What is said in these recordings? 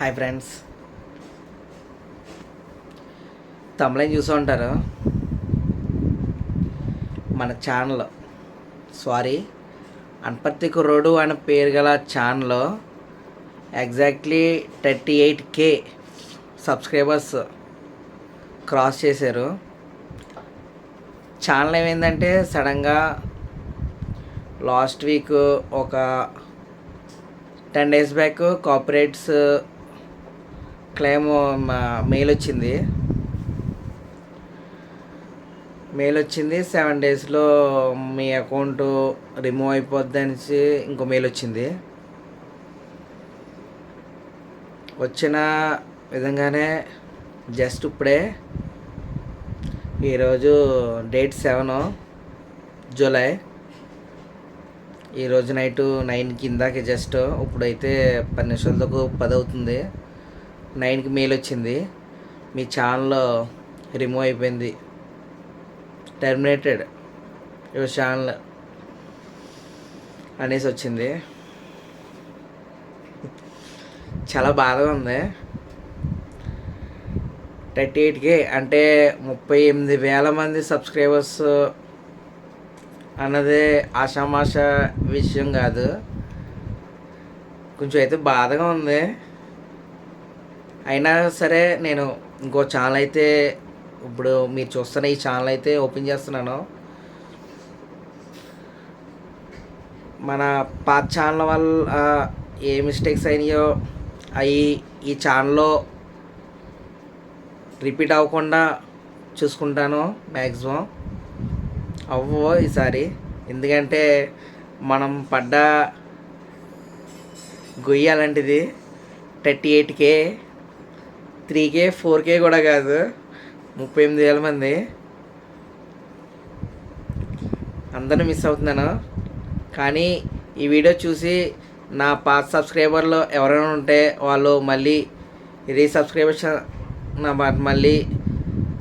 Hi friends తమిళం చూసా ఉంటారు. మన ఛానల్ సారీ అనపర్తి కుర్రోడు అనే పేరు గల channel exactly thirty eight K subscribers cross చేశారు. ఛానల్ ఏమైందంటే సడన్గా లాస్ట్ వీక్ ఒక ten days back copyrights claim mail వచ్చింది. మెయిల్ వచ్చింది సెవెన్ డేస్లో మీ అకౌంట్ రిమూవ్ అయిపోద్ది అనేసి ఇంకో మెయిల్ వచ్చింది. వచ్చిన విధంగానే జస్ట్ ఇప్పుడే ఈరోజు డేట్ సెవెన్ జూలై. ఈరోజు నైట్ నైన్ ఇందాక జస్ట్ ఇప్పుడైతే పది నిమిషాలతో పది అవుతుంది నైన్కి మెయిల్ వచ్చింది. మీ ఛానల్ రిమూవ్ అయిపోయింది. టెర్మినేటెడ్ యువర్ ఛానల్ అనేసి వచ్చింది. చాలా బాధగా ఉంది. థర్టీ ఎయిట్కి అంటే ముప్పై ఎనిమిది వేల మంది సబ్స్క్రైబర్స్ అన్నది ఆషామాష విషయం కాదు. కొంచెం అయితే బాధగా ఉంది. అయినా సరే నేను ఇంకో ఛానల్ అయితే ఇప్పుడు మీరు చూస్తున్న ఈ ఛానల్ అయితే ఓపెన్ చేస్తున్నాను. మన పాత ఛానల్ వల్ల ఏ మిస్టేక్స్ అయినాయో అవి ఈ ఛానల్లో రిపీట్ అవ్వకుండా చూసుకుంటాను మ్యాక్సిమం అవ్వవు ఈసారి. ఎందుకంటే మనం పడ్డ గొయ్యి అలాంటిది thirty eight K three K four K కూడా కాదు. ముప్పై ఎనిమిది వేల మంది. అందరూ మిస్ అవుతున్నాను. కానీ ఈ వీడియో చూసి నా పాత సబ్స్క్రైబర్లు ఎవరైనా ఉంటే వాళ్ళు మళ్ళీ రీసబ్స్క్రైబేషన్ నా మళ్ళీ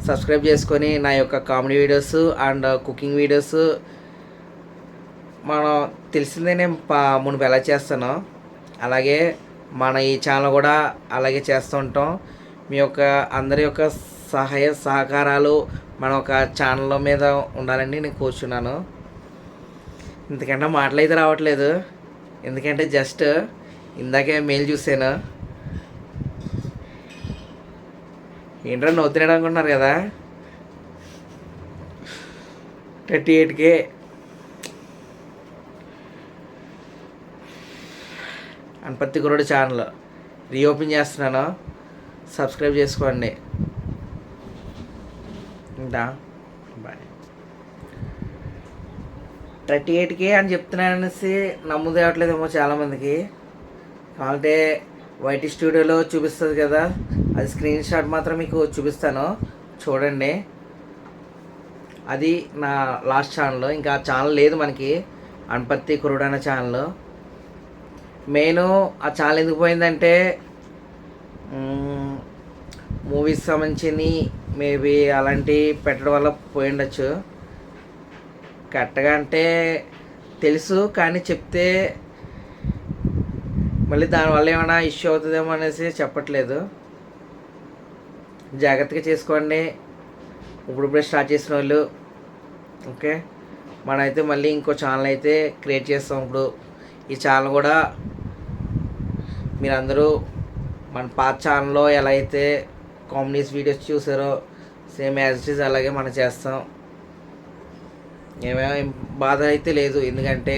సబ్స్క్రైబ్ చేసుకొని నా యొక్క comedy videos and cooking videos మనం తెలిసిందే నేను పా మునుపు ఎలా చేస్తానో. అలాగే మన ఈ ఛానల్ కూడా అలాగే చేస్తూ ఉంటాం. మీ యొక్క అందరి యొక్క సహాయ సహకారాలు మన ఒక ఛానల్ మీద ఉండాలని నేను కూర్చున్నాను. ఎందుకంటే మాటలు అయితే రావట్లేదు. ఎందుకంటే జస్ట్ ఇందాకే మెయిల్ చూసాను ఏంట్రా నవ్వుతున్నాడు అనుకుంటున్నారు కదా? థర్టీ ఎయిట్కే అనపత్తి గురుడు ఛానల్ రీఓపెన్ చేస్తున్నాను. సబ్స్క్రైబ్ చేసుకోండి. ఇంకా? బాయ్. థర్టీ ఎయిట్కే అని చెప్తున్నాను అనేసి నమ్ముదు చాలామందికి. కావాలంటే వైటీ స్టూడియోలో చూపిస్తుంది కదా. అది స్క్రీన్ షాట్ మాత్రం మీకు చూపిస్తాను. చూడండి. అది నా లాస్ట్ ఛానల్. ఇంకా ఛానల్ లేదు మనకి. అనపత్తి కురుడైన ఛానల్. మెయిన్ ఆ ఛానల్ ఎందుకు పోయిందంటే మూవీస్ సంబంధించి మేబీ అలాంటివి పెట్టడం వల్ల పోయిండొచ్చు. కరెక్ట్గా అంటే తెలుసు కానీ చెప్తే మళ్ళీ దానివల్ల ఏమైనా ఇష్యూ అవుతుందేమో అనేసి చెప్పట్లేదు. జాగ్రత్తగా చేసుకోండి. ఇప్పుడిప్పుడే స్టార్ట్ చేసిన వాళ్ళు. ఓకే మనమైతే మళ్ళీ ఇంకో ఛానల్ అయితే క్రియేట్ చేస్తాం ఇప్పుడు. ఈ ఛానల్ కూడా మీరందరూ మన పాత ఛానల్లో ఎలా అయితే కామెడీస్ వీడియోస్ చూసారో సేమ్ యాజ్ ఇట్ అలాగే మనం చేస్తాం. ఏమేమి బాధ అయితే లేదు. ఎందుకంటే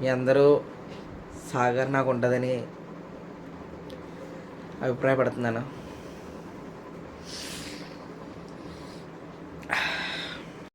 మీ అందరూ సాగర్ నాకు ఉంటుందని అభిప్రాయపడుతున్నాను.